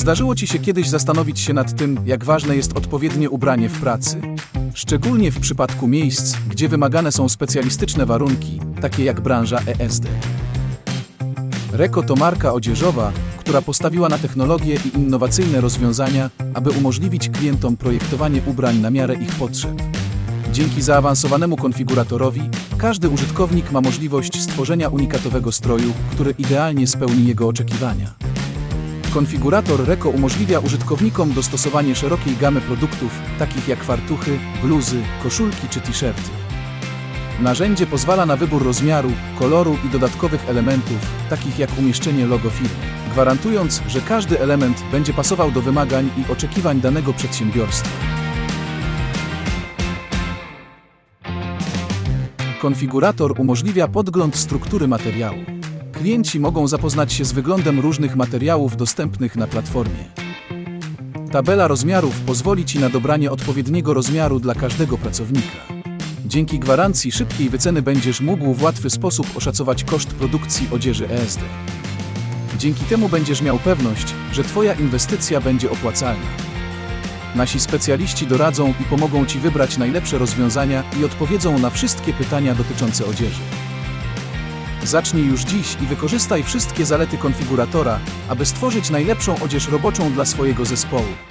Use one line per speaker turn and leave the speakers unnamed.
zdarzyło Ci się kiedyś zastanowić się nad tym, jak ważne jest odpowiednie ubranie w pracy? Szczególnie w przypadku miejsc, gdzie wymagane są specjalistyczne warunki, takie jak branża ESD. Reko to marka odzieżowa, która postawiła na technologię i innowacyjne rozwiązania, aby umożliwić klientom projektowanie ubrań na miarę ich potrzeb. Dzięki zaawansowanemu konfiguratorowi, każdy użytkownik ma możliwość stworzenia unikatowego stroju, który idealnie spełni jego oczekiwania. Konfigurator Reko umożliwia użytkownikom dostosowanie szerokiej gamy produktów, takich jak fartuchy, bluzy, koszulki czy t-shirty. Narzędzie pozwala na wybór rozmiaru, koloru i dodatkowych elementów, takich jak umieszczenie logo firmy, gwarantując, że każdy element będzie pasował do wymagań i oczekiwań danego przedsiębiorstwa. Konfigurator umożliwia podgląd struktury materiału. Klienci mogą zapoznać się z wyglądem różnych materiałów dostępnych na platformie. Tabela rozmiarów pozwoli Ci na dobranie odpowiedniego rozmiaru dla każdego pracownika. Dzięki gwarancji szybkiej wyceny będziesz mógł w łatwy sposób oszacować koszt produkcji odzieży ESD. Dzięki temu będziesz miał pewność, że Twoja inwestycja będzie opłacalna. Nasi specjaliści doradzą i pomogą Ci wybrać najlepsze rozwiązania i odpowiedzą na wszystkie pytania dotyczące odzieży. Zacznij już dziś i wykorzystaj wszystkie zalety konfiguratora, aby stworzyć najlepszą odzież roboczą dla swojego zespołu.